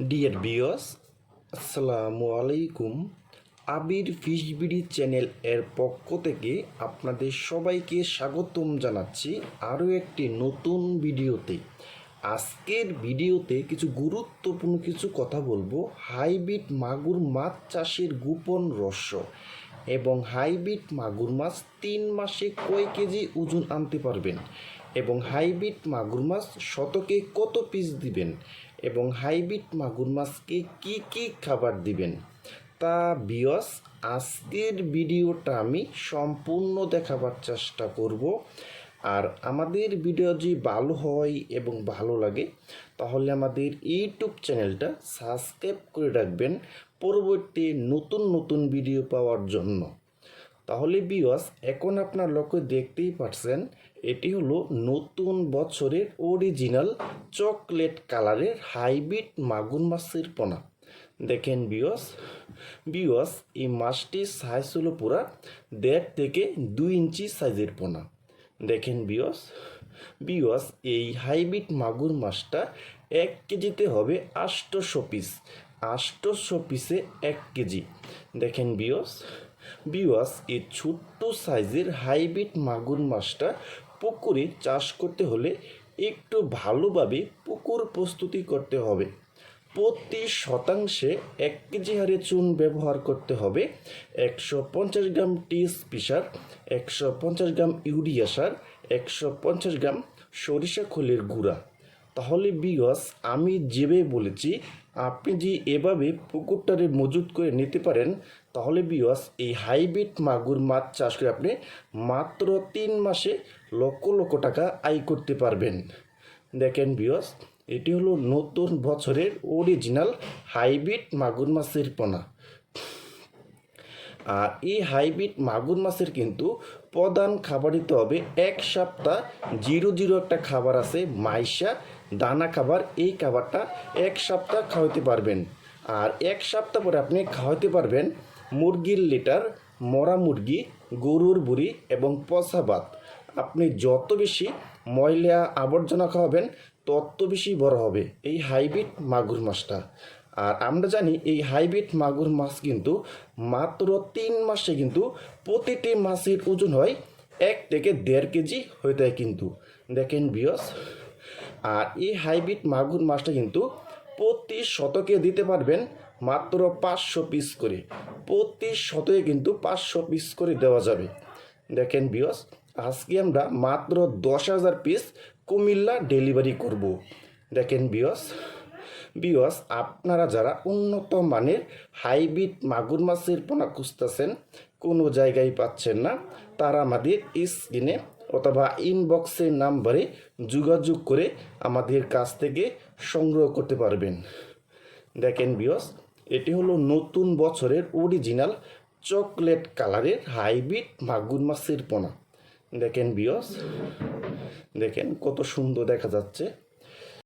Deer বিয়স আসসালামু আলাইকুম। আবির ফিশ বিডি চ্যানেল এর পক্ষ থেকে আপনাদের সবাইকে স্বাগতম জানাচ্ছি আরও একটি নতুন ভিডিওতে। আজকের ভিডিওতে কিছু গুরুত্বপূর্ণ কিছু কথা বলব। হাইব্রিড মাগুর মাছ চাষের গোপন রহস্য এবং হাইব্রিড মাগুর মাছ তিন মাসে কয় কেজি ওজন আনতে পারবেন এবং হাইব্রিড মাগুর মাছ শতকে কত পিস দিবেন? এবং হাইব্রিড মাগুর মাছকে কি কি খাবার দিবেন? তা বিয়স, আজকের ভিডিওটা আমি সম্পূর্ণ দেখাবার চেষ্টা করব। আর আমাদের ভিডিও যদি ভালো হয় এবং ভালো লাগে, তাহলে আমাদের ইউটিউব চ্যানেলটা সাবস্ক্রাইব করে রাখবেন। পরবর্তী নতুন নতুন ভিডিও পাওয়ার জন্য। তাহলে বিওয়াস এখন আপনার লক্ষ্য দেখতেই পারছেন, এটি হলো নতুন বছরের অরিজিনাল চকলেট কালারের হাইব্রিড মাগুর মাছের পোনা। দেখেন বিওয়াস বিওয়াস এই মাছটির সাইজ হলো পুরা দেড় থেকে দুই ইঞ্চি সাইজের পোনা। দেখেন বিওয়াস বিওয়াস এই হাইব্রিড মাগুর মাছটা এক কেজিতে হবে আষ্টশো পিস আষ্টশো পিসে এক কেজি। দেখেন বিওস বিওয়াস, এই ছোট্ট সাইজের হাইব্রিড মাগুর মাছটা পুকুরে চাষ করতে হলে একটু ভালোভাবে পুকুর প্রস্তুতি করতে হবে। প্রতি শতাংশে এক কেজি হারে চুন ব্যবহার করতে হবে। একশো পঞ্চাশ গ্রাম টিস পিসার, একশো পঞ্চাশ গ্রাম ইউরিয়া সার, একশো পঞ্চাশ গ্রাম সরিষা খোলের গুঁড়া। তাহলে বিগস আমি যেভাবে বলেছি, আপনি যে এভাবে পুকুরটারে মজুত করে নিতে পারেন, তাহলে বিগস এই হাইব্রিড মাগুর মাছ চাষ করে আপনি মাত্র তিন মাসে লক্ষ লক্ষ টাকা আয় করতে পারবেন। দেখেন বিয়স এটি হলো নতুন বছরের অরিজিনাল হাইব্রিড মাগুর মাছের পোনা। আর এই হাইব্রিড মাগুর মাছের কিন্তু প্রধান খাবার দিতে হবে এক সপ্তাহ জিরো জিরো একটা খাবার আছে মাইশা দানা খাবার, এই খাবারটা এক সপ্তাহ খাওয়াতে পারবেন। আর এক সপ্তাহ পরে আপনি খাওয়াতে পারবেন মুরগির লিটার, মরা মুরগি, গরুর বুড়ি এবং পচা ভাত। আপনি যত বেশি ময়লা আবর্জনা খাওয়াবেন, তত বেশি বড় হবে এই হাইব্রিড মাগুর মাছটা। আর আমরা জানি এই হাইব্রিড মাগুর মাছ কিন্তু মাত্র তিন মাসে কিন্তু প্রতিটি মাছের ওজন হয় এক থেকে দেড় কেজি হয়ে থাকে কিন্তু। দেখেন বিয়স আর এই হাইব্রিড মাগুর মাছটা কিন্তু প্রতি শতকে দিতে পারবেন মাত্র পাঁচশো পিস করে। প্রতি শতকে কিন্তু পাঁচশো পিস করে দেওয়া যাবে। দেখেন বিয়স আজকে আমরা মাত্র দশ হাজার পিস কুমিল্লা ডেলিভারি করব। দেখেন বিয়স বিয়স আপনারা যারা উন্নত মানের হাইব্রিড মাগুর মাছের পোনা খুঁজতেছেন, কোনো জায়গায় পাচ্ছেন না, তারা আমাদের স্ক্রিনে অথবা ইনবক্সের নাম্বারে যোগাযোগ করে আমাদের কাছ থেকে সংগ্রহ করতে পারবেন। দেখেন বিয়স এটি হলো নতুন বছরের অরিজিনাল চকলেট কালারের হাইব্রিড মাগুর মাছের পোনা। দেখেন বিয়স দেখেন কত সুন্দর দেখা যাচ্ছে।